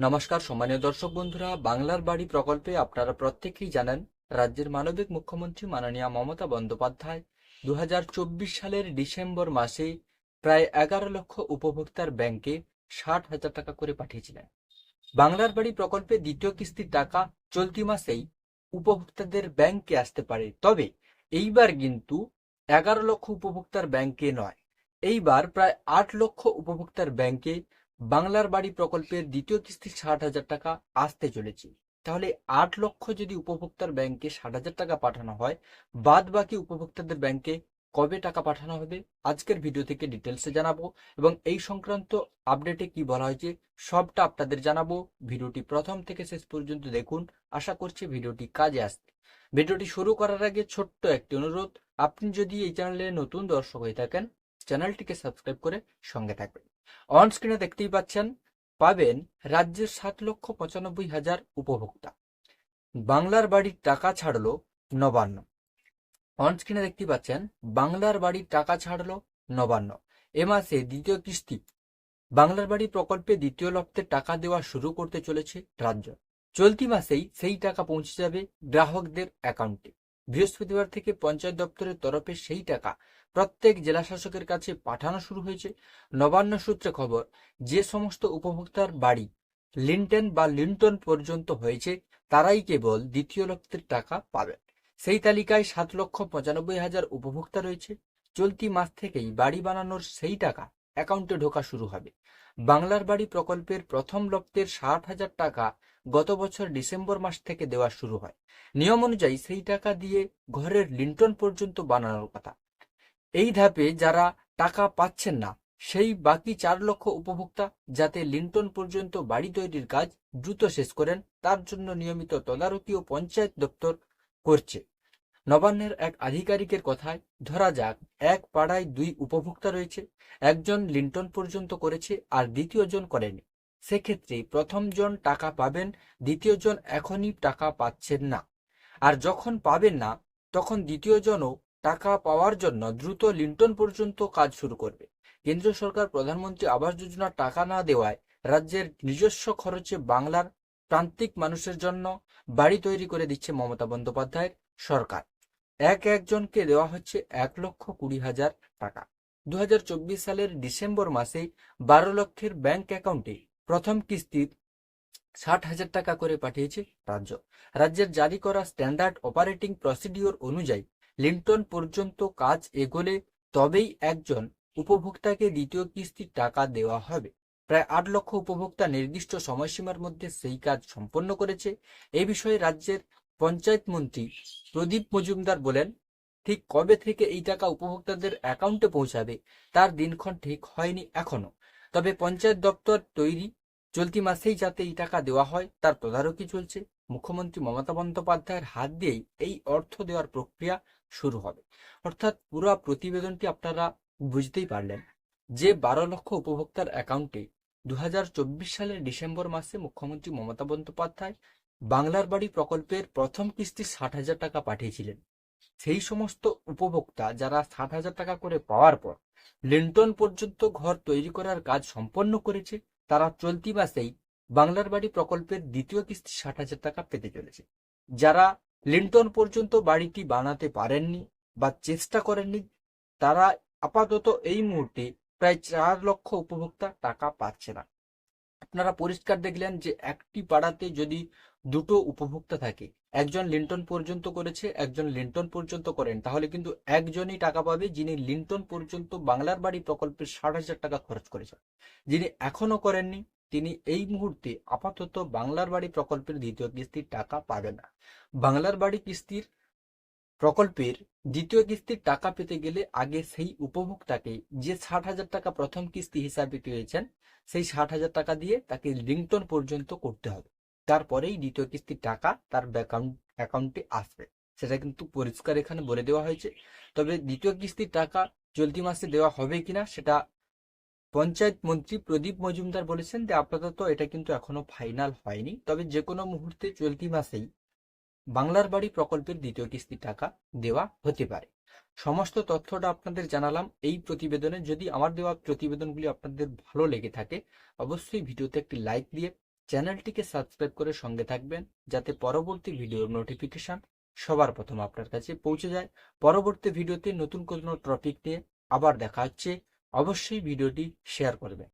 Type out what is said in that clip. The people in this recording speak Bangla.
নমস্কার, সম্মানীয় দর্শক বন্ধুরা, বাংলার বাড়ি প্রকল্পে আপনারা প্রত্যেকেই জানেন, রাজ্যের মানবিক মুখ্যমন্ত্রী মাননীয় মমতা বন্দ্যোপাধ্যায় দু সালের ডিসেম্বর মাসে প্রায় এগারো লক্ষ উপভোক্তার ব্যাংকে ষাট হাজার টাকা করে পাঠিয়েছিলেন। বাংলার বাড়ি প্রকল্পে দ্বিতীয় কিস্তির টাকা চলতি মাসেই উপভোক্তাদের ব্যাংকে আসতে পারে। তবে এইবার কিন্তু এগারো লক্ষ উপভোক্তার ব্যাংকে নয়, এইবার প্রায় আট লক্ষ উপভোক্তার ব্যাংকে বাংলার বাড়ি প্রকল্পের দ্বিতীয় কিস্তি ষাট হাজার টাকা আসতে চলেছে। তাহলে আট লক্ষ যদি উপভোক্তার ব্যাংকে ষাট হাজার টাকা পাঠানো হয় বাদ বাকি উপভোক্তাদের ব্যাংকে কবে টাকা পাঠানো হবে? আজকের ভিডিও থেকে ডিটেলসে জানাব এবং এই সংক্রান্ত আপডেটে কি বলা হয়েছে সবটা আপনাদের জানাব। ভিডিওটি প্রথম থেকে শেষ পর্যন্ত দেখুন। আশা করছি ভিডিওটি কাজে আসবে। ভিডিওটি শুরু করার আগে ছোট্ট একটি অনুরোধ, আপনি যদি এই চ্যানেলে নতুন দর্শক হয়ে থাকেন, চ্যানেলটিকে সাবস্ক্রাইব করে সঙ্গে থাকবেন। অন স্ক্রিনে দেখতেই পাচ্ছেন, পাবেন রাজ্যের সাত লক্ষ পঁচানব্বই হাজার উপভোক্তা। বাংলার বাড়ির টাকা ছাড়লো নবান্ন। অন স্ক্রিনে দেখতেই পাচ্ছেন, বাংলার বাড়ির টাকা ছাড়লো নবান্ন। এ মাসে দ্বিতীয় কিস্তি। বাংলার বাড়ি প্রকল্পে দ্বিতীয় লপ্তের টাকা দেওয়া শুরু করতে চলেছে রাজ্য। চলতি মাসেই সেই টাকা পৌঁছে যাবে গ্রাহকদের অ্যাকাউন্টে। বৃহস্পতিবার থেকে পঞ্চায়েত দপ্তরের তরফে সেই টাকা প্রত্যেক জেলা শাসকের কাছে পাঠানো শুরু হয়েছে। নবান্ন সূত্রে খবর, যে সমস্ত উপভোক্তার বাড়ি লিন্টেন বা লিন্টন পর্যন্ত হয়েছে, তারাই কেবল দ্বিতীয় লক্ষের টাকা পাবেন। সেই তালিকায় সাত লক্ষ পঁচানব্বই হাজার উপভোক্তা রয়েছে। চলতি মাস থেকেই বাড়ি বানানোর সেই টাকা অ্যাকাউন্টে ঢোকা শুরু হবে। বাংলার বাড়ি প্রকল্পের প্রথম লপ্তের ষাট হাজার টাকা গত বছর ডিসেম্বর মাস থেকে দেওয়া শুরু হয়। নিয়ম অনুযায়ী সেই টাকা দিয়ে ঘরের লিন্টন পর্যন্ত বানানোর কথা। এই ধাপে যারা টাকা পাচ্ছেন না, সেই বাকি চার লক্ষ উপভোক্তা যাতে লিন্টন পর্যন্ত বাড়ি তৈরির কাজ দ্রুত শেষ করেন, তার জন্য নিয়মিত তদারকি ও পঞ্চায়েত দপ্তর করছে। নবান্নের এক আধিকারিকের কথায় ধরা যাক, এক পাড়ায় দুই উপভোক্তা রয়েছে, একজন লিন্টন পর্যন্ত করেছে আর দ্বিতীয় জন করেনি। সেক্ষেত্রে প্রথম জন টাকা পাবেন, দ্বিতীয় জন এখনই টাকা পাচ্ছেন না। আর যখন পাবেন না, তখন দ্বিতীয় জনও টাকা পাওয়ার জন্য দ্রুত লিন্টন পর্যন্ত কাজ শুরু করবে। কেন্দ্র সরকার, প্রধানমন্ত্রী আবাস যোজনার টাকা না দেওয়ায় রাজ্যের নিজস্ব খরচে বাংলার প্রান্তিক মানুষের জন্য বাড়ি তৈরি করে দিচ্ছে মমতা বন্দ্যোপাধ্যায়ের সরকার। এক একজনকে দেওয়া হচ্ছে এক লক্ষ কুড়ি হাজার টাকা। দু হাজার চব্বিশ সালের ডিসেম্বর মাসে বারো লক্ষের ব্যাংক অ্যাকাউন্টে প্রথম কিস্তির ষাট হাজার টাকা করে পাঠিয়েছে রাজ্য। রাজ্যের জারি করা স্ট্যান্ডার্ড অপারেটিং প্রসিডিওর অনুযায়ী লিন্টন পর্যন্ত কাজ এগোলে তবেই একজন উপভোক্তাকে দ্বিতীয় কিস্তির টাকা দেওয়া হবে। প্রায় আট লক্ষ উপভোক্তা নির্দিষ্ট সময়সীমার মধ্যে সেই কাজ সম্পন্ন করেছে। এ বিষয়ে রাজ্যের পঞ্চায়েত মন্ত্রী প্রদীপ মজুমদার বলেন, ঠিক কবে থেকে এই টাকা উপভোক্তাদের অ্যাকাউন্টে পৌঁছাবে, তার দিনক্ষণ ঠিক হয়নি এখনও। তবে পঞ্চায়েত দপ্তর তৈরি। চলতি মাসেই যাতে এই টাকা দেওয়া হয়, তার তদারকি চলছে। মুখ্যমন্ত্রী মমতা বন্দ্যোপাধ্যায়ের হাত দিয়েই এই অর্থ দেওয়ার প্রক্রিয়া শুরু হবে। অর্থাৎ পুরো প্রতিবেদনটি আপনারা বুঝতেই পারলেন যে বারো লক্ষ উপভোক্তার অ্যাকাউন্টে দু হাজার চব্বিশ সালের ডিসেম্বর মাসে মুখ্যমন্ত্রী মমতা বন্দ্যোপাধ্যায় বাংলার বাড়ি প্রকল্পের প্রথম কিস্তি ষাট হাজার টাকা পাঠিয়েছিলেন। সেই সমস্ত উপভোক্তা যারা ষাট হাজার টাকা করে পাওয়ার পর লিন্টন পর্যন্ত ঘর তৈরি করার কাজ সম্পন্ন করেছে। তারা চলতি মাসেই বাংলার বাড়ি প্রকল্পের দ্বিতীয় কিস্তি ষাট হাজার টাকা পেতে চলেছে। যারা লিন্টন পর্যন্ত বাড়িটি বানাতে পারেননি বা চেষ্টা করেননি, তারা আপাতত এই মুহূর্তে প্রায় চার লক্ষ উপভোক্তা টাকা পাচ্ছে না। আপনারা পরিষ্কার দেখলেন যে একটি পাড়াতে যদি দুটো উপভোক্তা থাকে। একজন লিন্টন পর্যন্ত করেছে, একজন লিন্টন পর্যন্ত করেন। তাহলে কিন্তু একজনই টাকা পাবে যিনি লিন্টন পর্যন্ত বাংলার বাড়ি প্রকল্পের ষাট হাজার টাকা খরচ করেছেন। যিনি এখনও করেননি, তিনি এই মুহূর্তে আপাতত বাংলার বাড়ি প্রকল্পের দ্বিতীয় কিস্তির টাকা পাবে না। বাংলার বাড়ি কিস্তির প্রকল্পের দ্বিতীয় কিস্তির টাকা পেতে গেলে আগে সেই উপভোক্তাকে যে ষাট হাজার টাকা প্রথম কিস্তি হিসাবে পেয়েছেন, সেই ষাট হাজার টাকা দিয়ে তাকে লিঙ্কটন পর্যন্ত করতে হবে। তারপরেই দ্বিতীয় কিস্তির টাকা তার অ্যাকাউন্ট অ্যাকাউন্টে আসবে। সেটা কিন্তু পরিষ্কার এখানে বলে দেওয়া হয়েছে। তবে দ্বিতীয় কিস্তির টাকা চলতি মাসে দেওয়া হবে কিনা সেটা পঞ্চায়েত মন্ত্রী প্রদীপ মজুমদার বলেছেন যে আপাতত এটা কিন্তু এখনও ফাইনাল হয়নি। তবে যে কোনো মুহূর্তে চলতি মাসেই বাংলার বাড়ি প্রকল্পের দ্বিতীয় কিস্তির টাকা দেওয়া হতে পারে। সমস্ত তথ্যটা আপনাদের জানালাম। এই প্রতিবেদনে যদি আমার দেওয়া প্রতিবেদনগুলি আপনাদের ভালো লেগে থাকে, অবশ্যই ভিডিওতে একটি লাইক দিয়ে চ্যানেলটিকে সাবস্ক্রাইব করে সঙ্গে থাকবেন যাতে পরবর্তী ভিডিওর নোটিফিকেশন সবার প্রথম আপনার কাছে পৌঁছে যায়। পরবর্তী ভিডিওতে নতুন কোনো টপিক নিয়ে আবার দেখা হচ্ছে। অবশ্যই ভিডিওটি শেয়ার করবেন।